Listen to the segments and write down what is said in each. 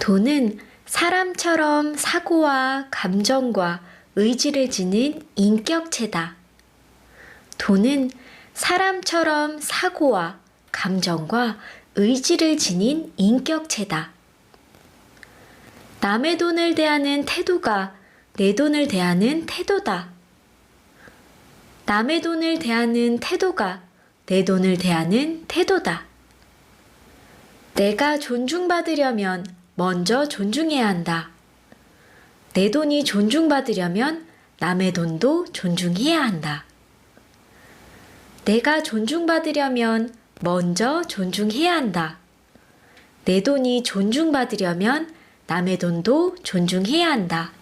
돈은 사람처럼 사고와 감정과 의지를 지닌 인격체다. 돈은 사람처럼 사고와 감정과 의지를 지닌 인격체다. 남의 돈을 대하는 태도가 내 돈을 대하는 태도다. 남의 돈을 대하는 태도가 내 돈을 대하는 태도다. 내가 존중받으려면 먼저 존중해야 한다. 내 돈이 존중받으려면 남의 돈도 존중해야 한다. 내가 존중받으려면 먼저 존중해야 한다. 내 돈이 존중받으려면 남의 돈도 존중해야 한다.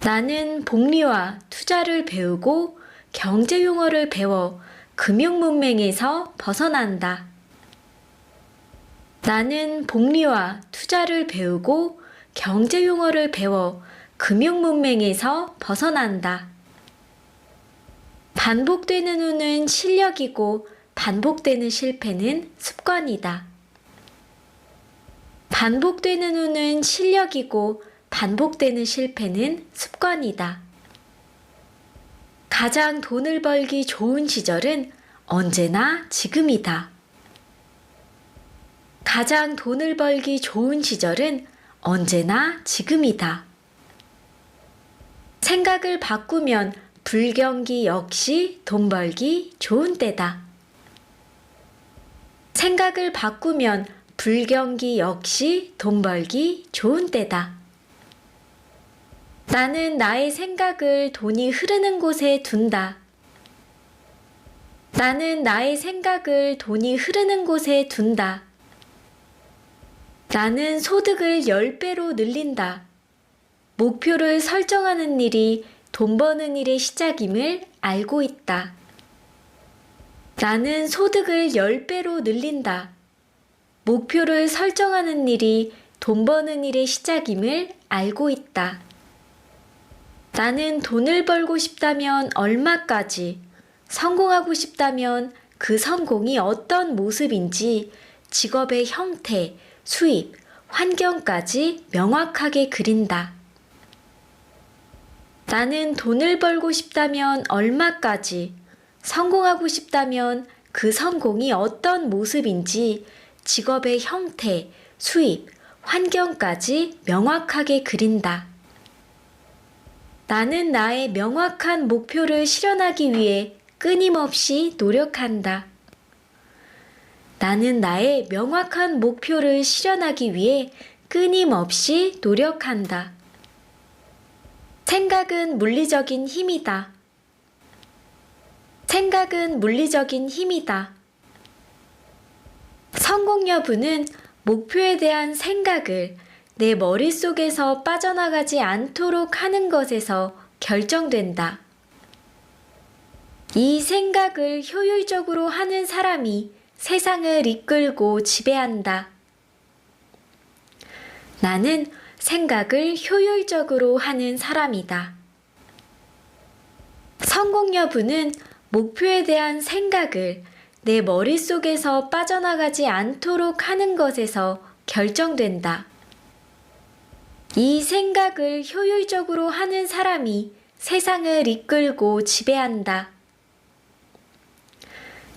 나는 복리와 투자를 배우고 경제 용어를 배워 금융 문맹에서 벗어난다. 나는 복리와 투자를 배우고 경제 용어를 배워 금융 문맹에서 벗어난다. 반복되는 후는 실력이고 반복되는 실패는 습관이다. 반복되는 후는 실력이고 반복되는 실패는 습관이다. 가장 돈을 벌기 좋은 시절은 언제나 지금이다. 가장 돈을 벌기 좋은 시절은 언제나 지금이다. 생각을 바꾸면 불경기 역시 돈 벌기 좋은 때다. 생각을 바꾸면 불경기 역시 돈 벌기 좋은 때다. 나는 나의 생각을 돈이 흐르는 곳에 둔다. 나는 나의 생각을 돈이 흐르는 곳에 둔다. 나는 소득을 10배로 늘린다. 목표를 설정하는 일이 돈 버는 일의 시작임을 알고 있다. 나는 소득을 10배로 늘린다. 목표를 설정하는 일이 돈 버는 일의 시작임을 알고 있다. 나는 돈을 벌고 싶다면 얼마까지, 성공하고 싶다면 그 성공이 어떤 모습인지 직업의 형태, 수입, 환경까지 명확하게 그린다. 나는 돈을 벌고 싶다면 얼마까지, 성공하고 싶다면 그 성공이 어떤 모습인지 직업의 형태, 수입, 환경까지 명확하게 그린다. 나는 나의 명확한 목표를 실현하기 위해 끊임없이 노력한다. 나는 나의 명확한 목표를 실현하기 위해 끊임없이 노력한다. 생각은 물리적인 힘이다. 생각은 물리적인 힘이다. 성공 여부는 목표에 대한 생각을 내 머릿속에서 빠져나가지 않도록 하는 것에서 결정된다. 이 생각을 효율적으로 하는 사람이 세상을 이끌고 지배한다. 나는 생각을 효율적으로 하는 사람이다. 성공 여부는 목표에 대한 생각을 내 머릿속에서 빠져나가지 않도록 하는 것에서 결정된다. 이 생각을 효율적으로 하는 사람이 세상을 이끌고 지배한다.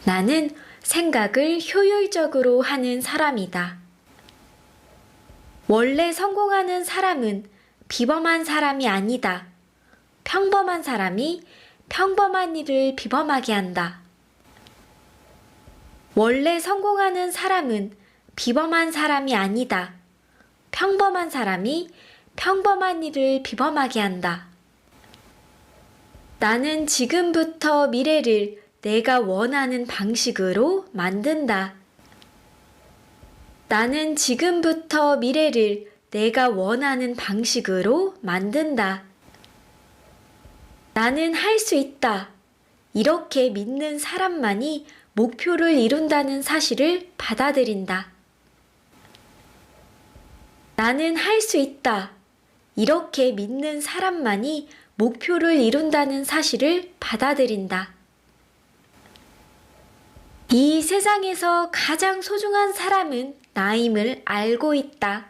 나는 생각을 효율적으로 하는 사람이다. 원래 성공하는 사람은 비범한 사람이 아니다. 평범한 사람이 평범한 일을 비범하게 한다. 원래 성공하는 사람은 비범한 사람이 아니다. 평범한 사람이 평범한 일을 비범하게 한다. 나는 지금부터 미래를 내가 원하는 방식으로 만든다. 나는 지금부터 미래를 내가 원하는 방식으로 만든다. 나는 할 수 있다. 이렇게 믿는 사람만이 목표를 이룬다는 사실을 받아들인다. 나는 할 수 있다. 이렇게 믿는 사람만이 목표를 이룬다는 사실을 받아들인다. 이 세상에서 가장 소중한 사람은 나임을 알고 있다.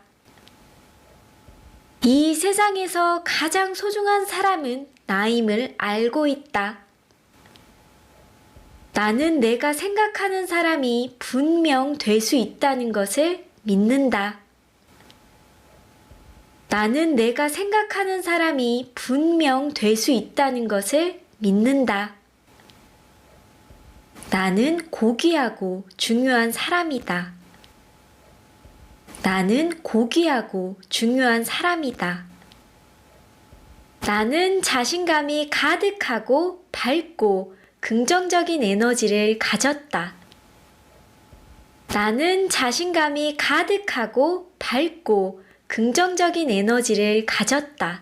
이 세상에서 가장 소중한 사람은 나임을 알고 있다. 나는 내가 생각하는 사람이 분명 될 수 있다는 것을 믿는다. 나는 내가 생각하는 사람이 분명 될 수 있다는 것을 믿는다. 나는 고귀하고 중요한 사람이다. 나는 고귀하고 중요한 사람이다. 나는 자신감이 가득하고 밝고 긍정적인 에너지를 가졌다. 나는 자신감이 가득하고 밝고 긍정적인 에너지를 가졌다.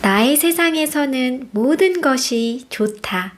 나의 세상에서는 모든 것이 좋다.